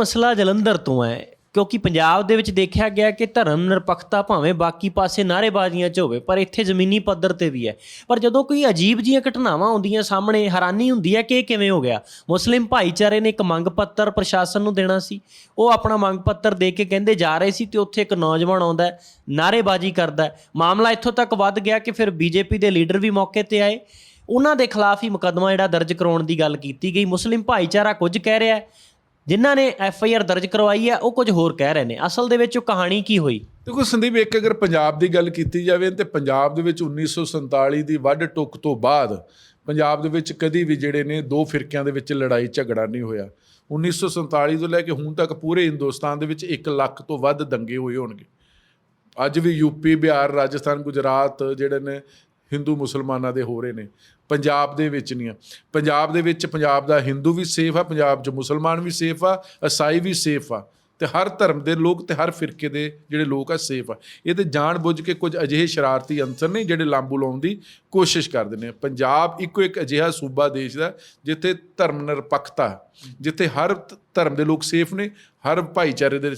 ਮਸਲਾ ਜਲੰਧਰ ਤੋਂ ਹੈ ਕਿਉਂਕਿ ਪੰਜਾਬ ਦੇ ਵਿੱਚ ਦੇਖਿਆ ਗਿਆ ਕਿ ਧਰਮ ਨਿਰਪੱਖਤਾ ਭਾਵੇਂ ਬਾਕੀ ਪਾਸੇ ਨਾਅਰੇਬਾਜ਼ੀਆਂ 'ਚ ਹੋਵੇ ਪਰ ਇੱਥੇ ਜ਼ਮੀਨੀ ਪੱਧਰ ਤੇ ਵੀ ਹੈ। ਪਰ ਜਦੋਂ ਕੋਈ ਅਜੀਬ ਜੀਆਂ ਘਟਨਾਵਾਂ ਆਉਂਦੀਆਂ ਸਾਹਮਣੇ ਹੈਰਾਨੀ ਹੁੰਦੀ ਹੈ ਕਿ ਇਹ ਕਿਵੇਂ ਹੋ ਗਿਆ? ਮੁਸਲਿਮ ਭਾਈਚਾਰੇ ਨੇ ਇੱਕ ਮੰਗ ਪੱਤਰ ਪ੍ਰਸ਼ਾਸਨ ਨੂੰ ਦੇਣਾ ਸੀ। ਉਹ ਆਪਣਾ ਮੰਗ ਪੱਤਰ ਦੇ ਕੇ ਕਹਿੰਦੇ ਜਾ ਰਹੇ ਸੀ ਤੇ ਉੱਥੇ ਇੱਕ ਨੌਜਵਾਨ ਆਉਂਦਾ ਹੈ, ਨਾਅਰੇਬਾਜ਼ੀ ਕਰਦਾ ਮਾਮਲਾ ਇੱਥੋਂ ਤੱਕ ਵੱਧ ਗਿਆ ਕਿ ਫਿਰ ਬੀਜੇਪੀ ਦੇ ਲੀਡਰ ਵੀ ਮੌਕੇ ਤੇ ਆਏ। ਉਹਨਾਂ ਦੇ ਖਿਲਾਫ ਹੀ ਮੁਕੱਦਮਾ ਜਿਹੜਾ ਦਰਜ ਕਰਾਉਣ ਦੀ ਗੱਲ ਕੀਤੀ ਗਈ। ਮੁਸਲਿਮ ਭਾਈਚਾਰਾ ਕੁਝ ਕਹਿ ਰਿਹਾ ਜਿਨ੍ਹਾਂ ਨੇ ਐਫ ਆਈ ਆਰ ਦਰਜ ਕਰਵਾਈ ਹੈ, ਉਹ ਕੁਝ ਹੋਰ ਕਹਿ ਰਹੇ ਨੇ। ਅਸਲ ਦੇ ਵਿੱਚ ਉਹ ਕਹਾਣੀ ਕੀ ਹੋਈ? ਦੇਖੋ ਸੰਦੀਪ, ਇੱਕ ਅਗਰ ਪੰਜਾਬ ਦੀ ਗੱਲ ਕੀਤੀ ਜਾਵੇ, ਤੇ ਪੰਜਾਬ ਦੇ ਵਿੱਚ 1947 ਦੀ ਵੱਢ ਟੁੱਕ ਤੋਂ ਬਾਅਦ ਪੰਜਾਬ ਦੇ ਵਿੱਚ ਕਦੀ ਵੀ ਜਿਹੜੇ ਨੇ ਦੋ ਫਿਰਕਿਆਂ ਦੇ ਵਿੱਚ ਲੜਾਈ, ਝਗੜਾ ਨਹੀਂ ਹੋਇਆ। 1947 ਤੋਂ ਲੈ ਕੇ ਹੁਣ ਤੱਕ ਪੂਰੇ ਹਿੰਦੁਸਤਾਨ ਦੇ ਵਿੱਚ 1 ਲੱਖ ਤੋਂ ਵੱਧ ਦੰਗੇ ਹੋਏ ਹੋਣਗੇ। ਅੱਜ ਵੀ ਯੂਪੀ ਬਿਹਾਰ, ਰਾਜਸਥਾਨ, ਗੁਜਰਾਤ ਜਿਹੜੇ ਨੇ ਹਿੰਦੂ ਮੁਸਲਮਾਨਾਂ ਦੇ ਹੋ ਰਹੇ ਨੇ। ਪੰਜਾਬ ਦੇ ਵਿੱਚ ਨਹੀਂ ਆ। ਪੰਜਾਬ ਦੇ ਵਿੱਚ ਪੰਜਾਬ ਦਾ ਹਿੰਦੂ ਵੀ ਸੇਫ ਆ, ਪੰਜਾਬ 'ਚ ਮੁਸਲਮਾਨ ਵੀ ਸੇਫ ਆ ਈਸਾਈ ਵੀ ਸੇਫ ਆ। ਤੇ ਹਰ ਧਰਮ ਦੇ ਲੋਕ ਤੇ ਹਰ ਫਿਰਕੇ ਦੇ ਜਿਹੜੇ ਲੋਕ ਆ ਸੇਫ ਆ। ਇਹ ਤੇ ਜਾਣ ਬੁੱਝ ਕੇ ਕੁਝ ਅਜਿਹੇ ਸ਼ਰਾਰਤੀ ਅੰਸਰ ਨੇ ਜਿਹੜੇ ਲਾਂਬੂ ਲਾਉਣ ਦੀ ਕੋਸ਼ਿਸ਼ ਕਰਦੇ ਨੇ। ਪੰਜਾਬ ਇੱਕੋ ਇੱਕ ਅਜਿਹਾ ਸੂਬਾ ਦੇਸ਼ ਦਾ ਜਿੱਥੇ ਧਰਮ ਨਿਰਪੱਖਤਾ ਹੈ, ਜਿੱਥੇ ਹਰ ਧਰਮ ਦੇ ਲੋਕ ਸੇਫ ਨੇ ਹਰ ਭਾਈਚਾਰੇ ਦੇ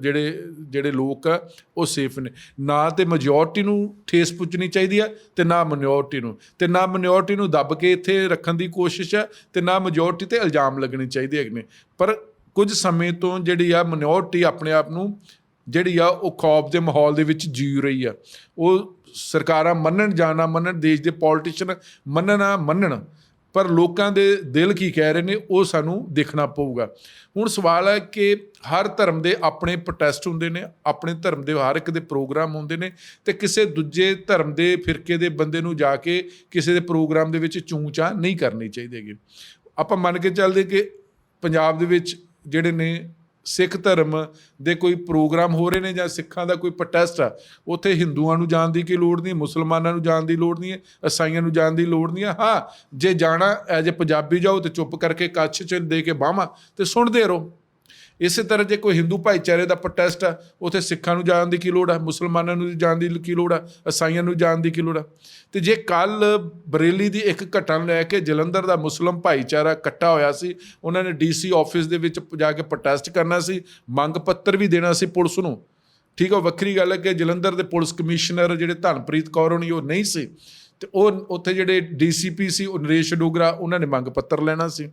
ਜਿਹੜੇ ਜਿਹੜੇ ਲੋਕ ਆ ਉਹ ਸੇਫ ਨੇ। ਨਾ ਤੇ ਮੈਜੋਰਟੀ ਨੂੰ ਠੇਸ ਪੁੱਜਣੀ ਚਾਹੀਦੀ ਆ ਤੇ ਨਾ ਮਿਨੋਰਟੀ ਨੂੰ। ਤੇ ਨਾ ਮਿਨੋਰਟੀ ਨੂੰ ਦੱਬ ਕੇ ਇੱਥੇ ਰੱਖਣ ਦੀ ਕੋਸ਼ਿਸ਼ ਆ ਤੇ ਨਾ ਮੈਜੋਰਟੀ ਤੇ ਇਲਜ਼ਾਮ ਲੱਗਣੇ ਚਾਹੀਦੇ ਹੈਗੇ ਨੇ। ਪਰ ਕੁਝ ਸਮੇਂ ਤੋਂ ਜਿਹੜੀ ਆ ਮਿਨੋਰਟੀ ਆਪਣੇ ਆਪ ਨੂੰ ਜਿਹੜੀ ਆ ਉਹ ਖੌਫ ਦੇ ਮਾਹੌਲ ਦੇ ਵਿੱਚ ਜੀ ਰਹੀ ਆ। ਉਹ ਸਰਕਾਰਾਂ ਮੰਨਣ ਜਾਂ ਨਾ ਮੰਨਣ ਦੇਸ਼ ਦੇ ਪੋਲੀਟੀਸ਼ੀਅਨ ਮੰਨਣਾ, ਮੰਨਣ, ਪਰ ਲੋਕਾਂ ਦੇ ਦਿਲ ਕੀ ਕਹਿ ਰਹੇ ਨੇ, ਉਹ ਸਾਨੂੰ ਦੇਖਣਾ ਪਊਗਾ। ਹੁਣ ਸਵਾਲ ਹੈ ਕਿ ਹਰ ਧਰਮ ਦੇ ਆਪਣੇ ਪ੍ਰੋਟੈਸਟ ਹੁੰਦੇ ਨੇ, ਆਪਣੇ ਧਰਮ ਦੇ ਹਰ ਇੱਕ ਦੇ ਪ੍ਰੋਗਰਾਮ ਹੁੰਦੇ ਨੇ ਤੇ ਕਿਸੇ ਦੂਜੇ ਧਰਮ ਦੇ ਫਿਰਕੇ ਦੇ ਬੰਦੇ ਨੂੰ ਜਾ ਕੇ ਕਿਸੇ ਦੇ ਪ੍ਰੋਗਰਾਮ ਦੇ ਵਿੱਚ ਚੂੰਚਾਂ ਨਹੀਂ ਕਰਨੀ ਚਾਹੀਦੀ ਹੈਗੀ। ਆਪਾਂ ਮੰਨ ਕੇ ਚੱਲਦੇ ਕਿ ਪੰਜਾਬ ਦੇ ਵਿੱਚ ਜਿਹੜੇ ਨੇ ਸਿੱਖ ਧਰਮ ਦੇ ਕੋਈ ਪ੍ਰੋਗਰਾਮ ਹੋ ਰਹੇ ਨੇ ਜਾਂ ਸਿੱਖਾਂ ਦਾ ਕੋਈ ਪ੍ਰੋਟੈਸਟ ਆ, ਉੱਥੇ ਹਿੰਦੂਆਂ ਨੂੰ ਜਾਣ ਦੀ ਕੀ ਲੋੜ ਨਹੀਂ, ਮੁਸਲਮਾਨਾਂ ਨੂੰ ਜਾਣ ਦੀ ਲੋੜ ਨਹੀਂ ਹੈ ਈਸਾਈਆਂ ਨੂੰ ਜਾਣ ਦੀ ਲੋੜ ਨਹੀਂ ਹੈ ਹਾਂ, ਜੇ ਜਾਣਾ ਐਜ ਅ ਪੰਜਾਬੀ ਜਾਓ ਤੇ ਚੁੱਪ ਕਰਕੇ ਕੱਛ ਚ ਦੇ ਕੇ ਬਾਹਾਂ ਤੇ ਸੁਣਦੇ ਰਹੋ। ਇਸੇ ਤਰ੍ਹਾਂ ਜੇ ਕੋਈ ਹਿੰਦੂ ਭਾਈਚਾਰੇ ਦਾ ਪ੍ਰੋਟੈਸਟ ਆ, ਉੱਥੇ ਸਿੱਖਾਂ ਨੂੰ ਜਾਣ ਦੀ ਕੀ ਲੋੜ ਆ, ਮੁਸਲਮਾਨਾਂ ਨੂੰ ਜਾਣ ਦੀ ਕੀ ਲੋੜ ਆ ਈਸਾਈਆਂ ਨੂੰ ਜਾਣ ਦੀ ਕੀ ਲੋੜ ਆ? ਤੇ ਜੇ ਕੱਲ ਬਰੇਲੀ ਦੀ ਇੱਕ ਘਟਨਾ ਲੈ ਕੇ ਜਲੰਧਰ ਦਾ ਮੁਸਲਮ ਭਾਈਚਾਰਾ ਇਕੱਠਾ ਹੋਇਆ ਸੀ, ਉਹਨਾਂ ਨੇ ਡੀਸੀ ਆਫਿਸ ਦੇ ਵਿੱਚ ਜਾ ਕੇ ਪ੍ਰੋਟੈਸਟ ਕਰਨਾ ਸੀ, ਮੰਗ ਪੱਤਰ ਵੀ ਦੇਣਾ ਸੀ ਪੁਲਿਸ ਨੂੰ। ਠੀਕ ਆ ਵੱਖਰੀ ਗੱਲ ਹੈ ਕਿ ਜਲੰਧਰ ਦੇ ਪੁਲਿਸ ਕਮਿਸ਼ਨਰ ਜਿਹੜੇ ਧਨਪ੍ਰੀਤ ਕੌਰ ਹੋਣੀ, ਉਹ ਨਹੀਂ ਸੀ। ਤੇ ਉਹ ਉੱਥੇ ਜਿਹੜੇ ਡੀਸੀਪੀ ਸੀ, ਉਹ ਨਰੇਸ਼ ਡੋਗਰਾ, ਉਹਨਾਂ ਨੇ ਮੰਗ ਪੱਤਰ ਲੈਣਾ ਸੀ।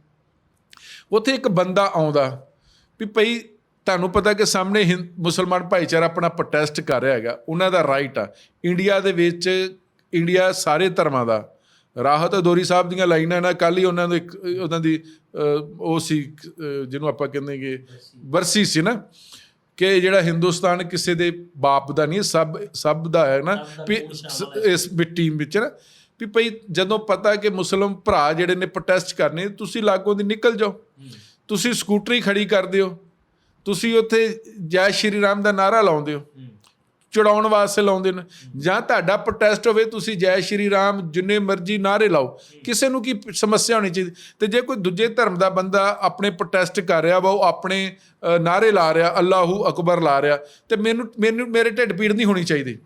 ਉੱਥੇ ਇੱਕ ਬੰਦਾ ਆਉਂਦਾ ਵੀ ਭਈ ਤੁਹਾਨੂੰ ਪਤਾ ਕਿ ਸਾਹਮਣੇ ਮੁਸਲਮਾਨ ਭਾਈਚਾਰਾ ਆਪਣਾ ਪ੍ਰੋਟੈਸਟ ਕਰ ਰਿਹਾ ਹੈਗਾ ਉਹਨਾਂ ਦਾ ਰਾਈਟ ਆ। ਇੰਡੀਆ ਦੇ ਵਿੱਚ ਇੰਡੀਆ ਸਾਰੇ ਧਰਮਾਂ ਦਾ। ਰਾਹਤ ਅਦੋਰੀ ਸਾਹਿਬ ਦੀਆਂ ਲਾਈਨਾਂ ਨਾਲ ਕੱਲ ਹੀ ਉਹਨਾਂ ਦੇ ਇੱਕ ਉਹਨਾਂ ਦੀ ਉਹ ਸੀ ਜਿਹਨੂੰ ਆਪਾਂ ਕਹਿੰਦੇਗੇ ਵਰਸੀ ਸੀ ਨਾ ਕਿ ਜਿਹੜਾ ਹਿੰਦੁਸਤਾਨ ਕਿਸੇ ਦੇ ਬਾਪ ਦਾ ਨਹੀਂ ਸਭ ਸਭ ਦਾ ਹੈ ਨਾ ਵੀ ਇਸ ਮਿੱਟੀ ਵਿੱਚ ਨਾ ਵੀ ਭਈ ਜਦੋਂ ਪਤਾ ਕਿ ਮੁਸਲਮ ਭਰਾ ਜਿਹੜੇ ਨੇ ਪ੍ਰੋਟੈਸਟ ਕਰਨੇ ਤੁਸੀਂ ਲਾਗੋਂ ਦੀ ਨਿਕਲ ਜਾਓ। ਤੁਸੀਂ ਸਕੂਟਰੀ ਖੜੀ ਕਰਦੇ ਹੋ ਤੁਸੀਂ ਉੱਥੇ ਜੈ ਸ਼੍ਰੀ ਰਾਮ ਦਾ ਨਾਰਾ ਲਾਉਂਦੇ ਹੋ। ਚੜਾਉਣ ਵਾਸਤੇ ਲਾਉਂਦੇ ਨੇ। ਜਾਂ ਤੁਹਾਡਾ ਪ੍ਰੋਟੈਸਟ ਹੋਵੇ ਤੁਸੀਂ ਜੈ ਸ਼੍ਰੀ ਰਾਮ ਜਿੰਨੇ ਮਰਜ਼ੀ ਨਾਰੇ ਲਾਓ। ਕਿਸੇ ਨੂੰ ਕੀ ਸਮੱਸਿਆ ਹੋਣੀ ਚਾਹੀਦੀ? ਤੇ ਜੇ ਕੋਈ ਦੂਜੇ ਧਰਮ ਦਾ ਬੰਦਾ ਆਪਣੇ ਪ੍ਰੋਟੈਸਟ ਕਰ ਰਿਹਾ ਵਾ ਉਹ ਆਪਣੇ ਨਾਰੇ ਲਾ ਰਿਹਾ ਅੱਲਾਹੂ ਅਕਬਰ ਲਾ ਰਿਹਾ ਤੇ ਮੈਨੂੰ ਮੈਨੂੰ ਮੇਰੇ ਢਿੱਡ ਪੀੜ ਨਹੀਂ ਹੋਣੀ ਚਾਹੀਦੀ।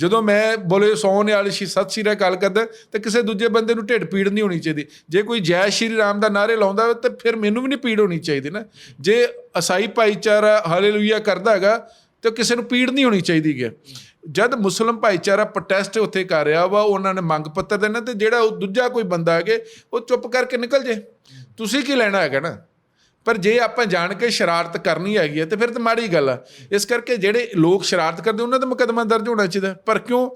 ਜਦੋਂ ਮੈਂ ਬੋਲੇ ਸੌਣ ਵਾਲੀ ਸ਼ੀ, ਸਤਿ ਸ਼੍ਰੀ ਅਕਾਲ ਕਰਦਾ, ਤੇ ਕਿਸੇ ਦੂਜੇ ਬੰਦੇ ਨੂੰ ਢਿੱਡ ਪੀੜ ਨਹੀਂ ਹੋਣੀ ਚਾਹੀਦੀ। ਜੇ ਕੋਈ ਜੈ ਸ਼੍ਰੀ ਰਾਮ ਦਾ ਨਾਰੇ ਲਾਉਂਦਾ ਹੋਵੇ, ਤੇ ਫਿਰ ਮੈਨੂੰ ਵੀ ਨਹੀਂ ਪੀੜ ਹੋਣੀ ਚਾਹੀਦੀ ਨਾ। ਜੇ ਅਸਾਈ ਭਾਈਚਾਰਾ ਹਾਲੇਲੂਇਆ ਕਰਦਾ ਹੈਗਾ, ਤੇ ਕਿਸੇ ਨੂੰ ਪੀੜ ਨਹੀਂ ਹੋਣੀ ਚਾਹੀਦੀ ਹੈ ਜਦ ਮੁਸਲਮ ਭਾਈਚਾਰਾ ਪ੍ਰੋਟੈਸਟ ਉੱਥੇ ਕਰ ਰਿਹਾ ਵਾ, ਉਹਨਾਂ ਨੇ ਮੰਗ ਪੱਤਰ ਦੇਣਾ, ਤੇ ਜਿਹੜਾ ਉਹ ਦੂਜਾ ਕੋਈ ਬੰਦਾ ਹੈਗੇ, ਉਹ ਚੁੱਪ ਕਰਕੇ ਨਿਕਲ ਜੇ। ਤੁਸੀਂ ਕੀ ਲੈਣਾ ਹੈਗਾ ਨਾ? ਪਰ ਜੇ ਆਪਾਂ ਜਾਣ ਕੇ ਸ਼ਰਾਰਤ ਕਰਨੀ ਹੈਗੀ ਹੈ, ਤੇ ਫਿਰ ਤਾਂ ਮਾੜੀ ਗੱਲ ਆ। ਇਸ ਕਰਕੇ ਜਿਹੜੇ ਲੋਕ ਸ਼ਰਾਰਤ ਕਰਦੇ, ਉਹਨਾਂ ਦਾ ਮੁਕੱਦਮਾ ਦਰਜ ਹੋਣਾ ਚਾਹੀਦਾ। ਪਰ ਕਿਉਂ?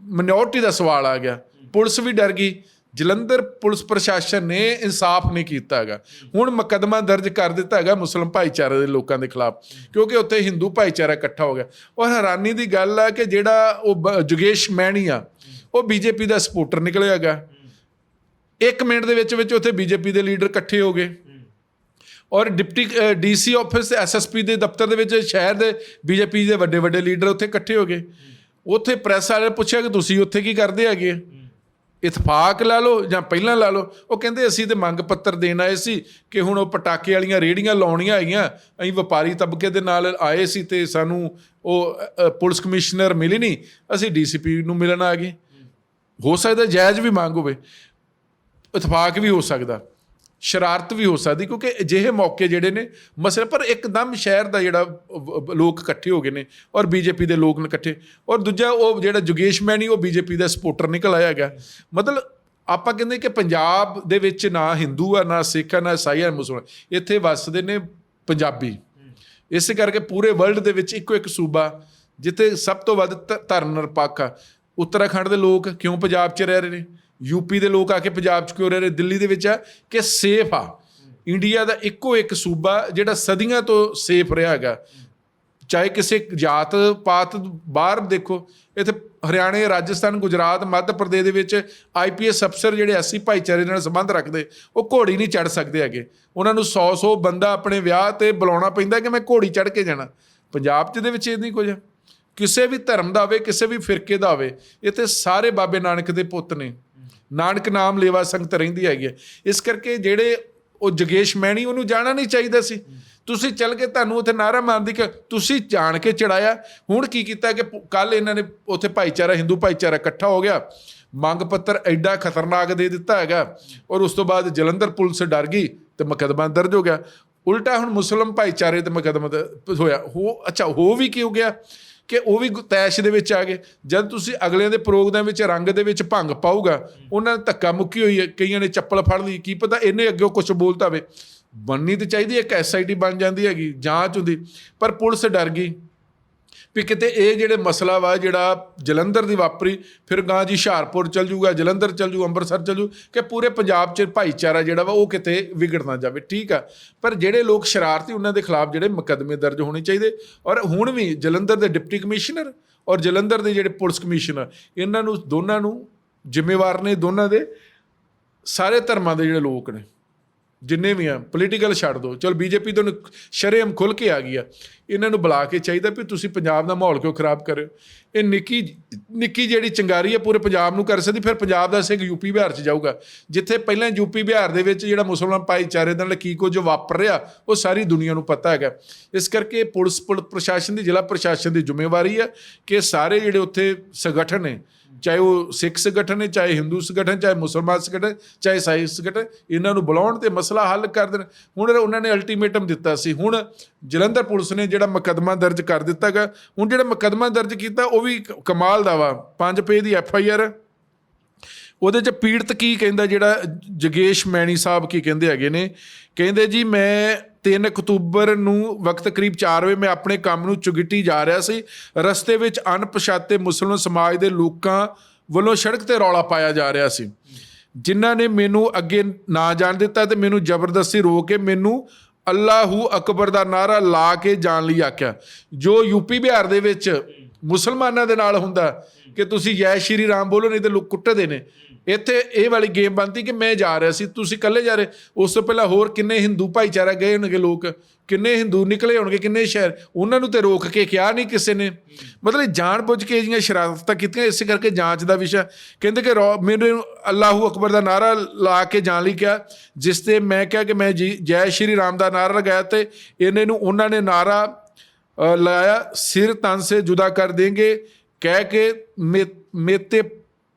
ਮਿਨੋਰਟੀ ਦਾ ਸਵਾਲ ਆ ਗਿਆ। ਪੁਲਿਸ ਵੀ ਡਰ ਗਈ। ਜਲੰਧਰ ਪੁਲਿਸ ਪ੍ਰਸ਼ਾਸਨ ਨੇ ਇਨਸਾਫ ਨਹੀਂ ਕੀਤਾ ਹੈਗਾ। ਹੁਣ ਮੁਕੱਦਮਾ ਦਰਜ ਕਰ ਦਿੱਤਾ ਹੈਗਾ ਮੁਸਲਮ ਭਾਈਚਾਰੇ ਦੇ ਲੋਕਾਂ ਦੇ ਖਿਲਾਫ, ਕਿਉਂਕਿ ਉੱਥੇ ਹਿੰਦੂ ਭਾਈਚਾਰਾ ਇਕੱਠਾ ਹੋ ਗਿਆ। ਔਰ ਹੈਰਾਨੀ ਦੀ ਗੱਲ ਆ ਕਿ ਜਿਹੜਾ ਉਹ ਬ- ਜੁਗੇਸ਼ ਮਹਿਣੀ ਆ, ਉਹ ਬੀਜੇਪੀ ਦਾ ਸਪੋਰਟਰ ਨਿਕਲਿਆ ਹੈਗਾ। ਇੱਕ ਮਿੰਟ ਦੇ ਵਿੱਚ ਵਿੱਚ ਉੱਥੇ ਬੀਜੇਪੀ ਦੇ ਲੀਡਰ ਇਕੱਠੇ ਹੋ ਗਏ। ਔਰ ਡਿਪਟੀ ਡੀਸੀ ਆਫਿਸ ਐਸਐਸਪੀ ਦੇ ਦਫ਼ਤਰ ਦੇ ਵਿੱਚ, ਸ਼ਹਿਰ ਦੇ ਬੀਜੇਪੀ ਦੇ ਵੱਡੇ ਵੱਡੇ ਲੀਡਰ ਉੱਥੇ ਇਕੱਠੇ ਹੋ ਗਏ। ਉੱਥੇ ਪ੍ਰੈਸ ਵਾਲੇ ਪੁੱਛਿਆ ਕਿ ਤੁਸੀਂ ਉੱਥੇ ਕੀ ਕਰਦੇ ਹੈਗੇ ਇਤਫਾਕ ਲਾ ਲਓ ਜਾਂ ਪਹਿਲਾਂ ਲਾ ਲਓ। ਉਹ ਕਹਿੰਦੇ ਅਸੀਂ ਤੇ ਮੰਗ ਪੱਤਰ ਦੇਣ ਆਏ ਸੀ ਕਿ ਹੁਣ ਉਹ ਪਟਾਕੇ ਵਾਲੀਆਂ ਰੇੜੀਆਂ ਲਾਉਣੀਆਂ ਹੈਗੀਆਂ। ਅਸੀਂ ਵਪਾਰੀ ਤਬਕੇ ਦੇ ਨਾਲ ਆਏ ਸੀ ਤੇ ਸਾਨੂੰ ਉਹ ਪੁਲਿਸ ਕਮਿਸ਼ਨਰ ਮਿਲੇ ਨਹੀਂ। ਅਸੀਂ ਡੀਸੀਪੀ ਨੂੰ ਮਿਲਣ ਆ ਗਏ। ਹੋ ਸਕਦਾ ਜਾਇਜ਼ ਵੀ ਮੰਗ ਹੋਵੇ। ਇਤਫਾਕ ਵੀ ਹੋ ਸਕਦਾ। ਸ਼ਰਾਰਤ ਵੀ ਹੋ ਸਕਦੀ, ਕਿਉਂਕਿ ਅਜਿਹੇ ਮੌਕੇ ਜਿਹੜੇ ਨੇ, ਮਸਲੇ, ਪਰ ਇੱਕਦਮ ਸ਼ਹਿਰ ਦਾ ਜਿਹੜਾ ਲੋਕ ਇਕੱਠੇ ਹੋ ਗਏ ਨੇ, ਔਰ ਬੀਜੇਪੀ ਦੇ ਲੋਕ ਨੇ ਇਕੱਠੇ, ਔਰ ਦੂਜਾ ਉਹ ਜਿਹੜਾ ਜੁਗੇਸ਼ ਮੈਣੀ, ਉਹ ਬੀਜੇਪੀ ਦਾ ਸਪੋਰਟਰ ਨਿਕਲ ਆਇਆ ਹੈਗਾ। ਮਤਲਬ ਆਪਾਂ ਕਹਿੰਦੇ ਕਿ ਪੰਜਾਬ ਦੇ ਵਿੱਚ ਨਾ ਹਿੰਦੂ ਆ, ਨਾ ਸਿੱਖ ਆ, ਨਾ ਈਸਾਈ ਆ, ਨਾ ਮੁਸਲਮਾਨ ਇੱਥੇ ਵੱਸਦੇ ਨੇ ਪੰਜਾਬੀ। ਇਸੇ ਕਰਕੇ ਪੂਰੇ ਵਰਲਡ ਦੇ ਵਿੱਚ ਇੱਕੋ ਇੱਕ ਸੂਬਾ, ਜਿੱਥੇ ਸਭ ਤੋਂ ਵੱਧ ਧ- ਧਰਮ ਨਿਰਪੱਖ ਆ। ਉੱਤਰਾਖੰਡ ਦੇ ਲੋਕ ਕਿਉਂ ਪੰਜਾਬ 'ਚ ਰਹਿ ਰਹੇ ਨੇ? ਯੂਪੀ ਦੇ ਲੋਕ ਆ ਕੇ ਪੰਜਾਬ 'ਚ ਕਿਉਂ ਰਹਿ ਰਹੇ? ਦਿੱਲੀ ਦੇ ਵਿੱਚ ਆ ਕਿ ਸੇਫ ਆ। ਇੰਡੀਆ ਦਾ ਇੱਕੋ ਇੱਕ ਸੂਬਾ ਜਿਹੜਾ ਸਦੀਆਂ ਤੋਂ ਸੇਫ ਰਿਹਾ ਹੈਗਾ। ਚਾਹੇ ਕਿਸੇ ਜਾਤ ਪਾਤ ਬਾਹਰ ਦੇਖੋ, ਇੱਥੇ ਹਰਿਆਣੇ, ਰਾਜਸਥਾਨ, ਗੁਜਰਾਤ, ਮੱਧ ਪ੍ਰਦੇਸ਼ ਦੇ ਵਿੱਚ ਆਈਪੀਐਸ ਅਫਸਰ ਜਿਹੜੇ ਐਸੀ ਭਾਈਚਾਰੇ ਨਾਲ ਸੰਬੰਧ ਰੱਖਦੇ, ਉਹ ਘੋੜੀ ਨਹੀਂ ਚੜ ਸਕਦੇ ਹੈਗੇ। ਉਹਨਾਂ ਨੂੰ 100 100 ਬੰਦਾ ਆਪਣੇ ਵਿਆਹ ਤੇ ਬੁਲਾਉਣਾ ਪੈਂਦਾ ਕਿ ਮੈਂ ਘੋੜੀ ਚੜ ਕੇ ਜਾਣਾ। ਪੰਜਾਬ 'ਚ ਦੇ ਵਿੱਚ ਇਹ ਨਹੀਂ ਕੁਝ ਕਿਸੇ ਵੀ ਧਰਮ ਦਾ ਹੋਵੇ, ਕਿਸੇ ਵੀ ਫਿਰਕੇ ਦਾ ਹੋਵੇ, ਇੱਥੇ ਸਾਰੇ ਬਾਬੇ ਨਾਨਕ ਦੇ ਪੁੱਤ ਨੇ। ਨਾਨਕ ਨਾਮ ਲੇਵਾ ਸੰਗਤ ਰਹਿੰਦੀ ਹੈਗੀ ਹੈ। ਇਸ ਕਰਕੇ ਜਿਹੜੇ ਉਹ ਜਗੇਸ਼ ਮੈਣੀ, ਉਹਨੂੰ ਜਾਣਾ ਨਹੀਂ ਚਾਹੀਦਾ ਸੀ। ਤੁਸੀਂ ਚੱਲ ਕੇ ਤੁਹਾਨੂੰ ਉੱਥੇ ਨਾਰਾ ਮਾਰਦੀ ਕਿ, ਤੁਸੀਂ ਜਾਣ ਕੇ ਚੜਾਇਆ। ਹੁਣ ਕੀ ਕੀਤਾ ਕਿ ਕੱਲ ਇਹਨਾਂ ਨੇ ਉੱਥੇ ਭਾਈਚਾਰਾ, ਹਿੰਦੂ ਭਾਈਚਾਰਾ ਇਕੱਠਾ ਹੋ ਗਿਆ। ਮੰਗ ਪੱਤਰ ਐਡਾ ਖਤਰਨਾਕ ਦੇ ਦਿੱਤਾ ਹੈਗਾ। ਔਰ ਉਸ ਤੋਂ ਬਾਅਦ ਜਲੰਧਰ ਪੁਲਿਸ ਡਰ ਗਈ ਤੇ ਮੁਕੱਦਮਾ ਦਰਜ ਹੋ ਗਿਆ। ਉਲਟਾ ਹੁਣ ਮੁਸਲਮ ਭਾਈਚਾਰੇ ਤੇ ਮੁਕੱਦਮਾ ਹੋਇਆ। ਹੋ, ਅੱਛਾ, ਹੋ ਵੀ ਕੀ ਹੋ ਗਿਆ? ਕਿ ਉਹ ਵੀ ਗੁ- ਤੈਸ਼ ਦੇ ਵਿੱਚ ਆ ਗਏ। ਜਦ ਤੁਸੀਂ ਅਗਲਿਆਂ ਦੇ ਪ੍ਰੋਗਰਾਮ ਵਿੱਚ ਰੰਗ ਦੇ ਵਿੱਚ ਭੰਗ ਪਾਊਗਾ, ਉਹਨਾਂ ਨੇ ਧੱਕਾ ਮੁੱਕੀ ਹੋਈ ਹੈ। ਕਈਆਂ ਨੇ ਚੱਪਲ ਫੜ ਲਈ। ਕੀ ਪਤਾ ਇਹਨੇ ਅੱਗੇ ਕੁਝ ਬੋਲਤਾ ਹੋਵੇ। ਬਣਨੀ ਤੇ ਚਾਹੀਦੀ ਹੈ ਇੱਕ ਐਸਆਈਟੀ ਬਣ ਜਾਂਦੀ ਹੈਗੀ, ਜਾਂਚ ਹੁੰਦੀ। ਪਰ ਪੁਲਿਸ ਡਰ ਗਈ। ਵੀ ਕਿਤੇ ਇਹ ਜਿਹੜੇ ਮਸਲਾ ਵਾ, ਜਿਹੜਾ ਜਲੰਧਰ ਦੀ ਵਾਪਰੀ, ਫਿਰ ਗਾਂ ਜੀ ਹੁਸ਼ਿਆਰਪੁਰ ਚਲ ਜੂਗਾ, ਜਲੰਧਰ ਚਲ ਜੂ, ਅੰਮ੍ਰਿਤਸਰ ਚਲ ਜੂ, ਕਿ ਪੂਰੇ ਪੰਜਾਬ 'ਚ ਭਾਈਚਾਰਾ ਜਿਹੜਾ ਵਾ ਉਹ ਕਿਤੇ ਵਿਗੜ ਨਾ ਜਾਵੇ, ਠੀਕ ਆ? ਪਰ ਜਿਹੜੇ ਲੋਕ ਸ਼ਰਾਰਤੀ, ਉਹਨਾਂ ਦੇ ਖਿਲਾਫ ਜਿਹੜੇ ਮੁਕੱਦਮੇ ਦਰਜ ਹੋਣੇ ਚਾਹੀਦੇ। ਔਰ ਹੁਣ ਵੀ ਜਲੰਧਰ ਦੇ ਡਿਪਟੀ ਕਮਿਸ਼ਨਰ ਔਰ ਜਲੰਧਰ ਦੇ ਜਿਹੜੇ ਪੁਲਿਸ ਕਮਿਸ਼ਨਰ, ਇਹਨਾਂ ਨੂੰ, ਦੋਨਾਂ ਨੂੰ ਜ਼ਿੰਮੇਵਾਰ ਨੇ ਦੋਨਾਂ ਦੇ। ਸਾਰੇ ਧਰਮਾਂ ਦੇ ਜਿਹੜੇ ਲੋਕ ਨੇ। ਜਿੰਨੇ ਵੀ ਆ ਪੋਲੀਟੀਕਲ ਛੱਡ ਦਿਓ ਚਲ ਬੀਜੇਪੀ ਤੋਂ ਸ਼ਰੇਆਮ ਖੁੱਲ ਕੇ ਆ ਗਈ ਆ। ਇਹਨਾਂ ਨੂੰ ਬੁਲਾ ਕੇ ਚਾਹੀਦਾ ਵੀ ਤੁਸੀਂ ਪੰਜਾਬ ਦਾ ਮਾਹੌਲ ਕਿਉਂ ਖਰਾਬ ਕਰ ਰਹੇ ਹੋ ਇਹ ਨਿੱਕੀ ਨਿੱਕੀ ਜਿਹੜੀ ਚੰਗਾਰੀ ਆ, ਪੂਰੇ ਪੰਜਾਬ ਨੂੰ ਕਰ ਸਕਦੀ, ਫਿਰ ਪੰਜਾਬ ਦਾ ਸਿੰਘ ਯੂਪੀ ਬਿਹਾਰ 'ਚ ਜਾਊਗਾ। ਜਿੱਥੇ ਪਹਿਲਾਂ ਯੂਪੀ ਬਿਹਾਰ ਦੇ ਵਿੱਚ ਜਿਹੜਾ ਮੁਸਲਮਾਨ ਭਾਈਚਾਰੇ ਦੇ ਨਾਲ ਕੀ ਕੁਝ ਵਾਪਰ ਰਿਹਾ, ਉਹ ਸਾਰੀ ਦੁਨੀਆ ਨੂੰ ਪਤਾ ਹੈਗਾ। ਇਸ ਕਰਕੇ ਪੁਲਿਸ, ਪੁਲ- ਪ੍ਰਸ਼ਾਸਨ ਦੀ, ਜ਼ਿਲ੍ਹਾ ਪ੍ਰਸ਼ਾਸਨ ਦੀ ਜ਼ਿੰਮੇਵਾਰੀ ਹੈ ਕਿ ਸਾਰੇ ਜਿਹੜੇ ਉੱਥੇ ਸੰਗਠਨ ਨੇ ਚਾਹੇ ਉਹ ਸਿੱਖ ਸੰਗਠਨ ਨੇ, ਚਾਹੇ ਹਿੰਦੂ ਸੰਗਠਨ, ਚਾਹੇ ਮੁਸਲਮਾਨ ਸੰਗਠਨ, ਚਾਹੇ ਈਸਾਈ ਸੰਗਠਨ, ਇਹਨਾਂ ਨੂੰ ਬੁਲਾਉਣ ਤੇ ਮਸਲਾ ਹੱਲ ਕਰ ਦੇਣ। ਹੁਣ ਉਹਨਾਂ ਨੇ ਅਲਟੀਮੇਟਮ ਦਿੱਤਾ ਸੀ। ਹੁਣ ਜਲੰਧਰ ਪੁਲਿਸ ਨੇ ਜਿਹੜਾ ਮੁਕੱਦਮਾ ਦਰਜ ਕਰ ਦਿੱਤਾਗਾ ਹੁਣ ਜਿਹੜਾ ਮੁਕੱਦਮਾ ਦਰਜ ਕੀਤਾ, ਉਹ ਵੀ ਕਮਾਲ ਦਾ ਵਾ। ਪੰਜ ਪੇਜ ਦੀ ਐਫ ਆਈ ਆਰ। ਉਹਦੇ ਚ ਪੀੜਤ ਕੀ ਕਹਿੰਦਾ ਜਿਹੜਾ ਜਗੇਸ਼ ਮੈਣੀ ਸਾਹਿਬ ਕੀ ਕਹਿੰਦੇ ਹੈਗੇ ਨੇ? ਕਹਿੰਦੇ ਜੀ, ਮੈਂ 3 ਅਕਤੂਬਰ ਨੂੰ ਵਕਤ ਕਰੀਬ 4 ਵਜੇ ਮੈਂ ਆਪਣੇ ਕੰਮ ਨੂੰ ਚੁਗਿੱਟੀ ਜਾ ਰਿਹਾ ਸੀ। ਰਸਤੇ ਵਿੱਚ ਅਣਪਛਾਤੇ ਮੁਸਲਮਾਨ ਸਮਾਜ ਦੇ ਲੋਕਾਂ ਵੱਲੋਂ ਸੜਕ ਤੇ ਰੌਲਾ ਪਾਇਆ ਜਾ ਰਿਹਾ ਸੀ। ਜਿਨ੍ਹਾਂ ਨੇ ਮੈਨੂੰ ਅੱਗੇ ਨਾ ਜਾਣ ਦਿੱਤਾ ਤੇ ਮੈਨੂੰ ਜ਼ਬਰਦਸਤੀ ਰੋਕ ਕੇ ਮੈਨੂੰ ਅੱਲਾਹੂ ਅਕਬਰ ਦਾ ਨਾਰਾ ਲਾ ਕੇ ਜਾਣ ਲਈ ਆਖਿਆ। ਜੋ ਯੂਪੀ ਬਿਹਾਰ ਦੇ ਵਿੱਚ ਮੁਸਲਮਾਨਾਂ ਦੇ ਨਾਲ ਹੁੰਦਾ ਕਿ ਤੁਸੀਂ ਜੈ ਸ਼੍ਰੀ ਰਾਮ ਬੋਲੋ, ਨਹੀਂ ਤੇ ਲੋਕ ਕੁੱਟਦੇ ਨੇ। ਇੱਥੇ ਇਹ ਵਾਲੀ ਗੇਮ ਬਣਦੀ ਕਿ ਮੈਂ ਜਾ ਰਿਹਾ ਸੀ, ਤੁਸੀਂ ਇਕੱਲੇ ਜਾ ਰਹੇ। ਉਸ ਤੋਂ ਪਹਿਲਾਂ ਹੋਰ ਕਿੰਨੇ ਹਿੰਦੂ ਭਾਈਚਾਰਾ ਗਏ ਹੋਣਗੇ ਲੋਕ, ਕਿੰਨੇ ਹਿੰਦੂ ਨਿਕਲੇ ਹੋਣਗੇ, ਕਿੰਨੇ ਸ਼ਹਿਰ, ਉਹਨਾਂ ਨੂੰ ਤੇ ਰੋਕ ਕੇ ਕਿਹਾ ਨਹੀਂ ਕਿਸੇ ਨੇ। ਮਤਲਬ ਜਾਣ ਬੁੱਝ ਕੇ ਜੀਆਂ ਸ਼ਰਾਰਤਾਂ ਕੀਤੀਆਂ, ਇਸੇ ਕਰਕੇ ਜਾਂਚ ਦਾ ਵਿਸ਼ਾ। ਕਹਿੰਦੇ ਕਿ ਰੌ- ਮੈਨੂੰ ਅੱਲਾਹੂ ਅਕਬਰ ਦਾ ਨਾਰਾ ਲਾ ਕੇ ਜਾਣ ਲਈ ਕਿਹਾ, ਜਿਸ ਤੇ ਮੈਂ ਕਿਹਾ ਕਿ ਮੈਂ ਜੀ, ਜੈ ਸ਼੍ਰੀ ਰਾਮ ਦਾ ਨਾਰਾ ਲਗਾਇਆ ਤੇ ਇਹਨੇ ਨੂੰ ਉਹਨਾਂ ਨੇ ਨਾਰਾ ਅ, ਲਾਇਆ ਸਿਰ ਤਨ ਸੇ ਜੁਦਾ ਕਰ ਦੇਂਗੇ। ਕਹਿ ਕੇ ਮੇ ਮੇ ਤੇ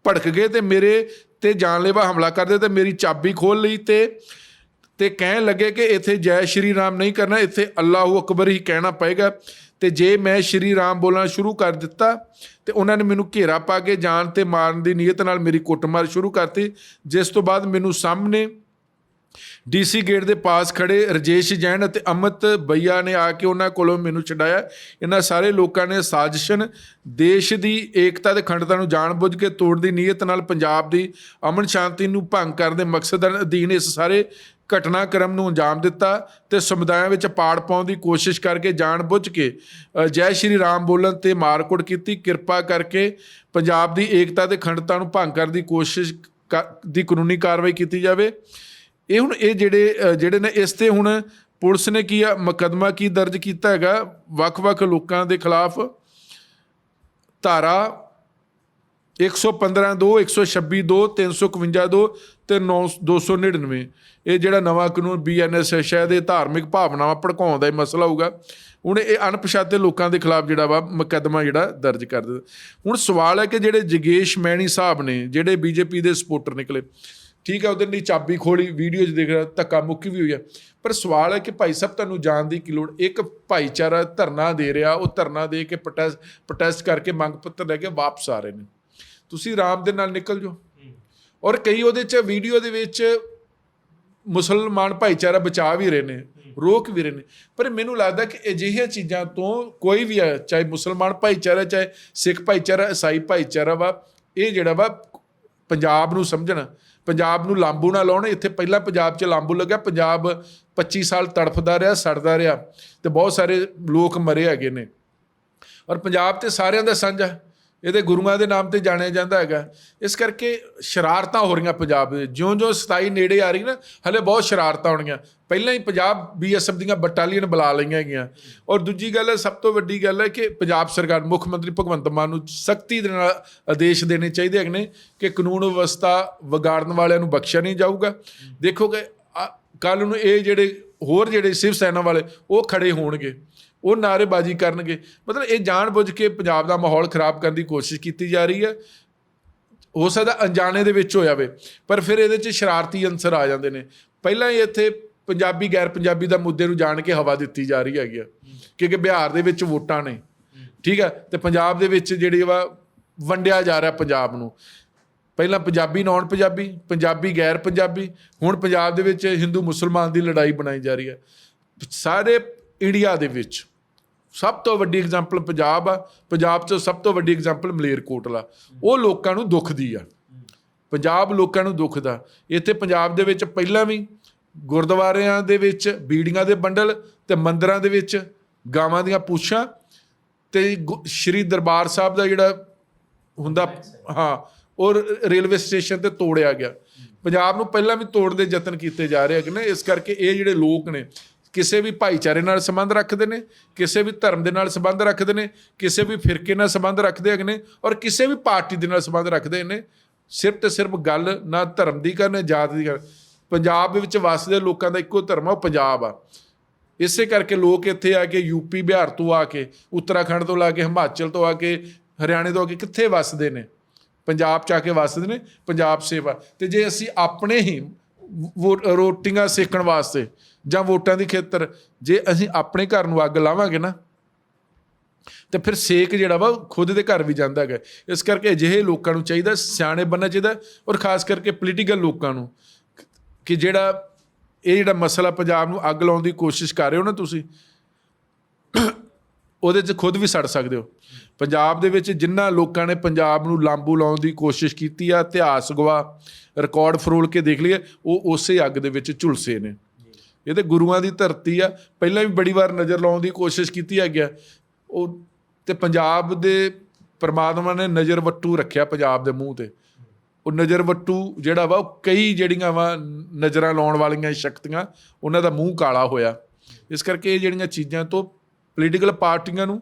ਭੜਕ ਗਏ ਤੇ ਮੇਰੇ ਤੇ ਜਾਨਲੇਵਾ ਹਮਲਾ ਕਰਦੇ ਤੇ ਮੇਰੀ ਚਾਬੀ ਖੋਲ ਲਈ ਤੇ ਤੇ ਕਹਿਣ ਲੱਗੇ ਕਿ ਇੱਥੇ ਜੈ ਸ਼੍ਰੀ ਰਾਮ ਨਹੀਂ ਕਰਨਾ ਇੱਥੇ ਅੱਲਾਹੂ ਅਕਬਰ ਹੀ ਕਹਿਣਾ ਪਏਗਾ। ਤੇ ਜੇ ਮੈਂ ਸ਼੍ਰੀ ਰਾਮ ਬੋਲਣਾ ਸ਼ੁਰੂ ਕਰ ਦਿੱਤਾ ਤੇ ਉਹਨਾਂ ਨੇ ਮੈਨੂੰ ਘੇਰਾ ਪਾ ਕੇ ਜਾਨ ਤੇ ਮਾਰਨ ਦੀ ਨੀਅਤ ਨਾਲ ਮੇਰੀ ਕੁੱਟਮਾਰ ਸ਼ੁਰੂ ਕਰਤੀ ਜਿਸ ਤੋਂ ਬਾਅਦ ਮੈਨੂੰ ਸਾਹਮਣੇ ਡੀਸੀ ਗੇਟ ਦੇ ਪਾਸ ਖੜੇ ਰਜੇਸ਼ ਜੈਨ ਅਤੇ ਅਮਿਤ ਬਈਆ ਨੇ ਆ ਕੇ ਉਹਨਾਂ ਕੋਲੋਂ ਮੈਨੂੰ ਛਡਾਇਆ। ਇਹਨਾਂ ਸਾਰੇ ਲੋਕਾਂ ਨੇ ਸਾਜ਼ਿਸ਼ਨ ਦੇਸ਼ ਦੀ ਏਕਤਾ ਤੇ ਅਖੰਡਤਾ ਨੂੰ ਜਾਣਬੁੱਝ ਕੇ ਤੋੜ ਦੀ ਨੀਅਤ ਨਾਲ ਪੰਜਾਬ ਦੀ ਅਮਨ ਸ਼ਾਂਤੀ ਨੂੰ ਭੰਗ ਕਰਨ ਦੇ ਮਕਸਦ ਅਧੀਨ ਇਸ ਸਾਰੇ ਘਟਨਾਕ੍ਰਮ ਨੂੰ ਅੰਜਾਮ ਦਿੱਤਾ ਤੇ ਸਮੁਦਾਇਆਂ ਵਿੱਚ ਪਾੜ ਪਾਉਣ ਦੀ ਕੋਸ਼ਿਸ਼ ਕਰਕੇ ਜਾਣਬੁੱਝ ਕੇ ਜੈ ਸ਼੍ਰੀ ਰਾਮ ਬੋਲਣ ਤੇ ਮਾਰਕੁੱਟ ਕੀਤੀ। ਕਿਰਪਾ ਕਰਕੇ ਪੰਜਾਬ ਦੀ ਏਕਤਾ ਤੇ ਅਖੰਡਤਾ ਨੂੰ ਭੰਗ ਕਰਨ ਦੀ ਕੋਸ਼ਿਸ਼ ਕ- ਦੀ ਕਾਨੂੰਨੀ ਕਾਰਵਾਈ ਕੀਤੀ ਜਾਵੇ। ਇਹ ਹੁਣ ਇਹ ਜਿਹੜੇ ਜਿਹੜੇ ਨੇ ਇਸ ਤੇ ਹੁਣ ਪੁਲਿਸ ਨੇ ਕੀ ਆ, ਮੁਕੱਦਮਾ ਕੀ ਦਰਜ ਕੀਤਾ ਹੈਗਾ, ਵੱਖ-ਵੱਖ ਲੋਕਾਂ ਦੇ ਖਿਲਾਫ ਧਾਰਾ 115 2 126 2 351 2 ਤੇ 9 299 ਇਹ ਜਿਹੜਾ ਨਵਾਂ ਕਾਨੂੰਨ ਬੀਐਨਐਸ ਹੈ ਸ਼ਾਇਦ ਇਹ ਧਾਰਮਿਕ ਭਾਵਨਾਵਾਂ ਭੜਕਾਉਣ ਦਾ ਹੀ ਮਸਲਾ ਹੋਊਗਾ। ਹੁਣ ਇਹ ਅਣਪਛਾਤੇ ਲੋਕਾਂ ਦੇ ਖਿਲਾਫ ਜਿਹੜਾ ਵਾ, ਮੁਕੱਦਮਾ ਜਿਹੜਾ ਦਰਜ ਕਰ ਦਿੱਤਾ। ਹੁਣ ਸਵਾਲ ਹੈ ਕਿ ਜਿਹੜੇ ਜਗੇਸ਼ ਮੈਣੀ ਸਾਹਿਬ ਨੇ, ਜਿਹੜੇ ਬੀਜੇਪੀ ਦੇ ਸਪੋਰਟਰ ਨਿਕਲੇ ਠੀਕ ਹੈ ਉਹਦੇ ਲਈ ਚਾਬੀ ਖੋਲੀ ਵੀਡੀਓ 'ਚ ਦੇਖ ਰਿਹਾ ਧੱਕਾ ਮੁੱਕੀ ਵੀ ਹੋਈ ਹੈ। ਪਰ ਸਵਾਲ ਹੈ ਕਿ ਭਾਈ ਸਾਹਿਬ ਤੁਹਾਨੂੰ ਜਾਣ ਦੀ ਕੀ ਲੋੜ? ਇੱਕ ਭਾਈਚਾਰਾ ਧਰਨਾ ਦੇ ਰਿਹਾ ਉਹ ਧਰਨਾ ਦੇ ਕੇ ਪ੍ਰੋਟੈਸਟ ਪ੍ਰੋਟੈਸਟ ਕਰਕੇ ਮੰਗ ਪੱਤਰ ਲੈ ਕੇ ਵਾਪਸ ਆ ਰਹੇ ਨੇ। ਤੁਸੀਂ ਆਰਾਮ ਦੇ ਨਾਲ ਨਿਕਲ ਜਾਓ। ਔਰ ਕਈ ਉਹਦੇ 'ਚ ਵੀਡੀਓ ਦੇ ਵਿੱਚ ਮੁਸਲਮਾਨ ਭਾਈਚਾਰਾ ਬਚਾ ਵੀ ਰਹੇ ਨੇ ਰੋਕ ਵੀ ਰਹੇ ਨੇ। ਪਰ ਮੈਨੂੰ ਲੱਗਦਾ ਕਿ ਅਜਿਹੀਆਂ ਚੀਜ਼ਾਂ ਤੋਂ ਕੋਈ ਵੀ ਹੈ ਚਾਹੇ ਮੁਸਲਮਾਨ ਭਾਈਚਾਰਾ ਚਾਹੇ ਸਿੱਖ ਭਾਈਚਾਰਾ ਈਸਾਈ ਭਾਈਚਾਰਾ ਵਾ ਇਹ ਜਿਹੜਾ ਵਾ ਪੰਜਾਬ ਨੂੰ ਸਮਝਣ। ਪੰਜਾਬ ਨੂੰ ਲਾਂਬੂ ਨਾ ਲਾਉਣ। ਇੱਥੇ ਪਹਿਲਾਂ ਪੰਜਾਬ 'ਚ ਲਾਂਬੂ ਲੱਗਾ ਪੰਜਾਬ 25 ਸਾਲ ਤੜਫਦਾ ਰਿਹਾ, ਸੜਦਾ ਰਿਹਾ ਤੇ ਬਹੁਤ ਸਾਰੇ ਲੋਕ ਮਰੇ ਹੈਗੇ ਨੇ। ਔਰ ਪੰਜਾਬ ਤੇ ਸਾਰਿਆਂ ਦਾ ਸਾਂਝਾ। ਇਹਦੇ ਗੁਰੂਆਂ ਦੇ ਨਾਮ ਤੇ ਜਾਣਿਆ ਜਾਂਦਾ ਹੈਗਾ। ਇਸ ਕਰਕੇ ਸ਼ਰਾਰਤਾਂ ਹੋ ਰਹੀਆਂ ਪੰਜਾਬ ਦੇ ਜਿਉਂ-ਜਿਉਂ 27 ਨੇੜੇ ਆ ਰਹੀ ਨਾ, ਹਲੇ ਬਹੁਤ ਸ਼ਰਾਰਤਾਂ ਹੋਣਗੀਆਂ। ਪਹਿਲਾਂ ਹੀ ਪੰਜਾਬ ਬੀਐਸਐਫ ਦੀਆਂ ਬਟਾਲੀਅਨ ਬੁਲਾ ਲਈਆਂ ਹੈਗੀਆਂ ਔਰ ਦੂਜੀ ਗੱਲ ਹੈ ਸਭ ਤੋਂ ਵੱਡੀ ਗੱਲ ਹੈ ਕਿ ਪੰਜਾਬ ਸਰਕਾਰ, ਮੁੱਖ ਮੰਤਰੀ ਭਗਵੰਤ ਮਾਨ ਨੂੰ ਸਖਤੀ ਦੇ ਨਾਲ ਆਦੇਸ਼ ਦੇਣੇ ਚਾਹੀਦੇ ਹੈਗੇ ਨੇ ਕਿ ਕਾਨੂੰਨ ਵਿਵਸਥਾ ਵਿਗਾੜਨ ਵਾਲਿਆਂ ਨੂੰ ਬਖਸ਼ਿਆ ਨਹੀਂ ਜਾਊਗਾ। ਦੇਖੋਗੇ ਕੱਲ ਨੂੰ ਇਹ ਜਿਹੜੇ ਹੋਰ ਜਿਹੜੇ ਸਿਵ ਸੈਨਾ ਵਾਲੇ, ਉਹ ਖੜੇ ਹੋਣਗੇ। ਉਹ ਨਾਅਰੇਬਾਜ਼ੀ ਕਰਨਗੇ। ਮਤਲਬ ਇਹ ਜਾਣਬੁੱਝ ਕੇ ਪੰਜਾਬ ਦਾ ਮਾਹੌਲ ਖਰਾਬ ਕਰਨ ਦੀ ਕੋਸ਼ਿਸ਼ ਕੀਤੀ ਜਾ ਰਹੀ ਹੈ। ਹੋ ਸਕਦਾ ਅਣਜਾਣੇ ਦੇ ਵਿੱਚ ਹੋ ਜਾਵੇ ਪਰ ਫਿਰ ਇਹਦੇ 'ਚ ਸ਼ਰਾਰਤੀ ਅੰਸਰ ਆ ਜਾਂਦੇ ਨੇ। ਪਹਿਲਾਂ ਹੀ ਇੱਥੇ ਪੰਜਾਬੀ, ਗੈਰ ਪੰਜਾਬੀ ਦਾ ਮੁੱਦੇ ਨੂੰ ਜਾਣ ਕੇ ਹਵਾ ਦਿੱਤੀ ਜਾ ਰਹੀ ਹੈਗੀ ਆ, ਕਿਉਂਕਿ ਬਿਹਾਰ ਦੇ ਵਿੱਚ ਵੋਟਾਂ ਨੇ। ਠੀਕ ਹੈ ਤੇ ਪੰਜਾਬ ਦੇ ਵਿੱਚ ਜਿਹੜੀ ਵਾ ਵੰਡਿਆ ਜਾ ਰਿਹਾ ਪੰਜਾਬ ਨੂੰ। ਪਹਿਲਾਂ ਪੰਜਾਬੀ ਨੌਨ ਪੰਜਾਬੀ ਪੰਜਾਬੀ, ਗੈਰ ਪੰਜਾਬੀ, ਹੁਣ ਪੰਜਾਬ ਦੇ ਵਿੱਚ ਹਿੰਦੂ ਮੁਸਲਮਾਨ ਦੀ ਲੜਾਈ ਬਣਾਈ ਜਾ ਰਹੀ ਹੈ। ਸਾਰੇ ਇੰਡੀਆ ਦੇ ਵਿੱਚ। ਸਭ ਤੋਂ ਵੱਡੀ ਐਗਜ਼ਾਮਪਲ ਪੰਜਾਬ ਆ। ਪੰਜਾਬ 'ਚ ਸਭ ਤੋਂ ਵੱਡੀ ਐਗਜ਼ਾਮਪਲ ਮਲੇਰਕੋਟਲਾ ਉਹ ਲੋਕਾਂ ਨੂੰ ਦੁੱਖ ਦੀ ਆ। ਪੰਜਾਬ ਲੋਕਾਂ ਨੂੰ ਦੁੱਖ ਦਾ ਇੱਥੇ ਪੰਜਾਬ ਦੇ ਵਿੱਚ ਪਹਿਲਾਂ ਵੀ ਗੁਰਦੁਆਰਿਆਂ ਦੇ ਵਿੱਚ, ਬੀੜੀਆਂ ਦੇ ਬੰਡਲ ਤੇ ਮੰਦਰਾਂ ਦੇ ਵਿੱਚ ਗਾਵਾਂ ਦੀਆਂ ਪੂਛਾਂ ਤੇ ਗੁ- ਸ਼੍ਰੀ ਦਰਬਾਰ ਸਾਹਿਬ ਦਾ ਜਿਹੜਾ ਹੁੰਦਾ, ਹਾਂ, ਉਹ ਰੇਲਵੇ ਸਟੇਸ਼ਨ ਤੇ ਤੋੜਿਆ ਗਿਆ। ਪੰਜਾਬ ਨੂੰ ਪਹਿਲਾਂ ਵੀ ਤੋੜਨ ਦੇ ਯਤਨ ਕੀਤੇ ਜਾ ਰਹੇ ਹੈਗੇ ਨੇ। ਇਸ ਕਰਕੇ ਇਹ ਜਿਹੜੇ ਲੋਕ ਨੇ ਕਿਸੇ ਵੀ ਭਾਈਚਾਰੇ ਨਾਲ ਸੰਬੰਧ ਰੱਖਦੇ ਨੇ, ਕਿਸੇ ਵੀ ਧਰਮ ਦੇ ਨਾਲ ਸੰਬੰਧ ਰੱਖਦੇ ਨੇ, ਕਿਸੇ ਵੀ ਫਿਰਕੇ ਨਾਲ ਸੰਬੰਧ ਰੱਖਦੇ ਹੈਗੇ ਨੇ ਔਰ ਕਿਸੇ ਵੀ ਪਾਰਟੀ ਦੇ ਨਾਲ ਸੰਬੰਧ ਰੱਖਦੇ ਨੇ, ਸਿਰਫ ਤੇ ਸਿਰਫ ਗੱਲ ਨਾ ਧਰਮ ਦੀ ਕਰਨ ਨਾ ਜਾਤ ਦੀ ਕਰ ਪੰਜਾਬ ਦੇ ਵਿੱਚ ਵਸਦੇ ਲੋਕਾਂ ਦਾ ਇੱਕੋ ਧਰਮ ਆ, ਉਹ ਪੰਜਾਬ ਆ। ਇਸੇ ਕਰਕੇ ਲੋਕ ਇੱਥੇ ਆ ਕੇ ਯੂਪੀ ਬਿਹਾਰ ਤੋਂ ਆ ਕੇ, ਉੱਤਰਾਖੰਡ ਤੋਂ ਲਾ ਕੇ, ਹਿਮਾਚਲ ਤੋਂ ਆ ਕੇ, ਹਰਿਆਣੇ ਤੋਂ ਆ ਕੇ ਕਿੱਥੇ ਵਸਦੇ ਨੇ? ਪੰਜਾਬ ਚ ਆ ਕੇ ਵਸਦੇ ਨੇ, ਪੰਜਾਬ ਸੇਵਾ। ਤੇ ਜੇ ਅਸੀਂ ਆਪਣੇ ਹੀ ਵੋ- ਰੋਟੀਆਂ ਸੇਕਣ ਵਾਸਤੇ ਜਾਂ ਵੋਟਾਂ ਦੀ ਖੇਤਰ, ਜੇ ਅਸੀਂ ਆਪਣੇ ਘਰ ਨੂੰ ਅੱਗ ਲਾਵਾਂਗੇ ਨਾ, ਤੇ ਫਿਰ ਸੇਕ ਜਿਹੜਾ ਵਾ ਉਹ ਖੁਦ ਦੇ ਘਰ ਵੀ ਜਾਂਦਾ ਹੈਗਾ। ਇਸ ਕਰਕੇ ਅਜਿਹੇ ਲੋਕਾਂ ਨੂੰ ਚਾਹੀਦਾ, ਸਿਆਣੇ ਬਣਨਾ ਚਾਹੀਦਾ ਔਰ ਖਾਸ ਕਰਕੇ ਪੋਲੀਟੀਕਲ ਲੋਕਾਂ ਨੂੰ, ਕਿ ਜਿਹੜਾ ਇਹ ਜਿਹੜਾ ਮਸਲਾ ਪੰਜਾਬ ਨੂੰ ਅੱਗ ਲਾਉਣ ਦੀ ਕੋਸ਼ਿਸ਼ ਕਰ ਰਹੇ ਹੋ ਨਾ ਤੁਸੀਂ, ਉਹਦੇ 'ਚ ਖੁਦ ਵੀ ਸੜ ਸਕਦੇ ਹੋ। ਪੰਜਾਬ ਦੇ ਵਿੱਚ ਜਿਨ੍ਹਾਂ ਲੋਕਾਂ ਨੇ ਪੰਜਾਬ ਨੂੰ ਲਾਂਬੂ ਲਾਉਣ ਦੀ ਕੋਸ਼ਿਸ਼ ਕੀਤੀ ਆ, ਇਤਿਹਾਸ ਗਵਾ, ਰਿਕਾਰਡ ਫਰੋਲ ਕੇ ਦੇਖ ਲਈਏ, ਉਹ ਉਸੇ ਅੱਗ ਦੇ ਵਿੱਚ ਝੁਲਸੇ ਨੇ। ਇਹ ਤੇ ਗੁਰੂਆਂ ਦੀ ਧਰਤੀ ਆ। ਪਹਿਲਾਂ ਵੀ ਬੜੀ ਵਾਰ ਨਜ਼ਰ ਲਾਉਣ ਦੀ ਕੋਸ਼ਿਸ਼ ਕੀਤੀ ਹੈ ਗਿਆ ਉਹ ਤੇ ਪੰਜਾਬ ਦੇ ਪਰਮਾਤਮਾ ਨੇ ਨਜ਼ਰ ਵੱਟੂ ਰੱਖਿਆ ਪੰਜਾਬ ਦੇ ਮੂੰਹ ਤੇ। ਉਹ ਨਜ਼ਰ ਵੱਟੂ ਜਿਹੜਾ ਵਾ, ਉਹ ਕਈ ਜਿਹੜੀਆਂ ਵਾ ਨਜ਼ਰਾਂ ਲਾਉਣ ਵਾਲੀਆਂ ਸ਼ਕਤੀਆਂ, ਉਹਨਾਂ ਦਾ ਮੂੰਹ ਕਾਲਾ ਹੋਇਆ। ਇਸ ਕਰਕੇ ਇਹ ਜਿਹੜੀਆਂ ਚੀਜ਼ਾਂ ਤੋਂ ਪੋਲੀਟੀਕਲ ਪਾਰਟੀਆਂ ਨੂੰ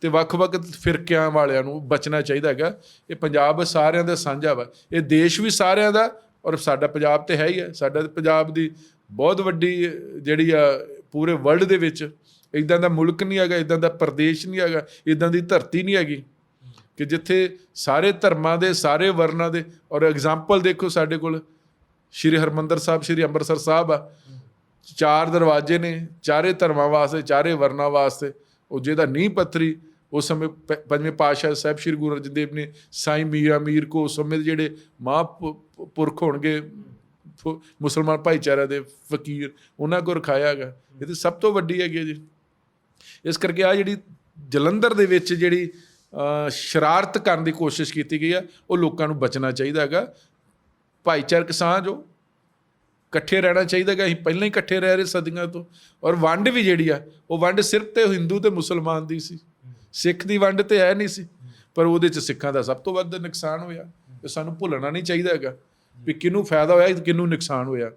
ਤੇ ਵੱਖ-ਵੱਖ ਫਿਰਕਿਆਂ ਵਾਲਿਆਂ ਨੂੰ ਬਚਣਾ ਚਾਹੀਦਾ ਹੈਗਾ। ਇਹ ਪੰਜਾਬ ਸਾਰਿਆਂ ਦਾ ਸਾਂਝਾ ਵਾ। ਇਹ ਦੇਸ਼ ਵੀ ਸਾਰਿਆਂ ਦਾ ਔਰ ਸਾਡਾ ਪੰਜਾਬ ਤੇ ਹੈ ਹੀ ਹੈ। ਸਾਡਾ ਪੰਜਾਬ ਦੀ ਬਹੁਤ ਵੱਡੀ ਜਿਹੜੀ ਆ ਪੂਰੇ ਵਰਲਡ ਦੇ ਵਿੱਚ ਇਦਾਂ ਦਾ ਮੁਲਕ ਨਹੀਂ ਹੈਗਾ ਇਦਾਂ ਦਾ ਪ੍ਰਦੇਸ਼ ਨਹੀਂ ਹੈਗਾ ਇਦਾਂ ਦੀ ਧਰਤੀ ਨਹੀਂ ਹੈਗੀ ਕਿ ਜਿੱਥੇ ਸਾਰੇ ਧਰਮਾਂ ਦੇ, ਸਾਰੇ ਵਰਨਾਂ ਦੇ ਔਰ ਐਗਜ਼ਾਮਪਲ ਦੇਖੋ ਸਾਡੇ ਕੋਲ, ਸ਼੍ਰੀ ਹਰਮੰਦਰ ਸਾਹਿਬ, ਸ਼੍ਰੀ ਅੰਮ੍ਰਿਤਸਰ ਸਾਹਿਬ ਆ। ਚਾਰ ਦਰਵਾਜ਼ੇ ਨੇ, ਚਾਰੇ ਧਰਮਾਂ ਵਾਸਤੇ, ਚਾਰੇ ਵਰਨਾਂ ਵਾਸਤੇ, ਉਹ ਜਿਹਦਾ ਨੀਂਹ ਪੱਥਰੀ ਉਸ ਸਮੇਂ ਪ- ਪੰਜਵੇਂ ਪਾਤਸ਼ਾਹ ਸਾਹਿਬ ਸ਼੍ਰੀ ਗੁਰੂ ਅਰਜਨ ਦੇਵ ਨੇ ਸਾਈਂ ਮੀਆਂ ਮੀਰ ਕੋ ਉਸ ਸਮੇਂ ਦੇ ਜਿਹੜੇ ਮਹਾਂਪੁਰਖ ਹੋਣਗੇ, ਫ- ਮੁਸਲਮਾਨ ਭਾਈਚਾਰਾ ਦੇ ਫਕੀਰ, ਉਹਨਾਂ ਕੋਲ ਰਖਾਇਆ ਹੈਗਾ। ਇਹ ਤੇ ਸਭ ਤੋਂ ਵੱਡੀ ਹੈਗੀ ਹੈ ਜੀ। ਇਸ ਕਰਕੇ ਆ ਜਿਹੜੀ ਜਲੰਧਰ ਦੇ ਵਿੱਚ ਜਿਹੜੀ ਸ਼ਰਾਰਤ ਕਰਨ ਦੀ ਕੋਸ਼ਿਸ਼ ਕੀਤੀ ਗਈ ਆ, ਉਹ ਲੋਕਾਂ ਨੂੰ ਬਚਣਾ ਚਾਹੀਦਾ ਹੈਗਾ। ਭਾਈਚਾਰਕ ਸਾਂਝ ਉਹ, ਇਕੱਠੇ ਰਹਿਣਾ ਚਾਹੀਦਾ ਹੈਗਾ। ਅਸੀਂ ਪਹਿਲਾਂ ਹੀ ਇਕੱਠੇ ਰਹਿ ਰਹੇ ਸਦੀਆਂ ਤੋਂ। ਔਰ ਵੰਡ ਵੀ ਜਿਹੜੀ ਆ, ਉਹ ਵੰਡ ਸਿਰਫ ਤੇ ਹਿੰਦੂ ਤੇ ਮੁਸਲਮਾਨ ਦੀ ਸੀ। ਸਿੱਖ ਦੀ ਵੰਡ ਤੇ ਹੈ ਨਹੀਂ ਸੀ। ਪਰ ਉਹਦੇ ਚ ਸਿੱਖਾਂ ਦਾ ਸਭ ਤੋਂ ਵੱਧ ਨੁਕਸਾਨ ਹੋਇਆ। ਤੇ ਸਾਨੂੰ ਭੁੱਲਣਾ ਨਹੀਂ ਚਾਹੀਦਾ ਹੈਗਾ ਵੀ ਕਿਹਨੂੰ ਫਾਇਦਾ ਹੋਇਆ ਤੇ ਕਿਹਨੂੰ ਨੁਕਸਾਨ ਹੋਇਆ।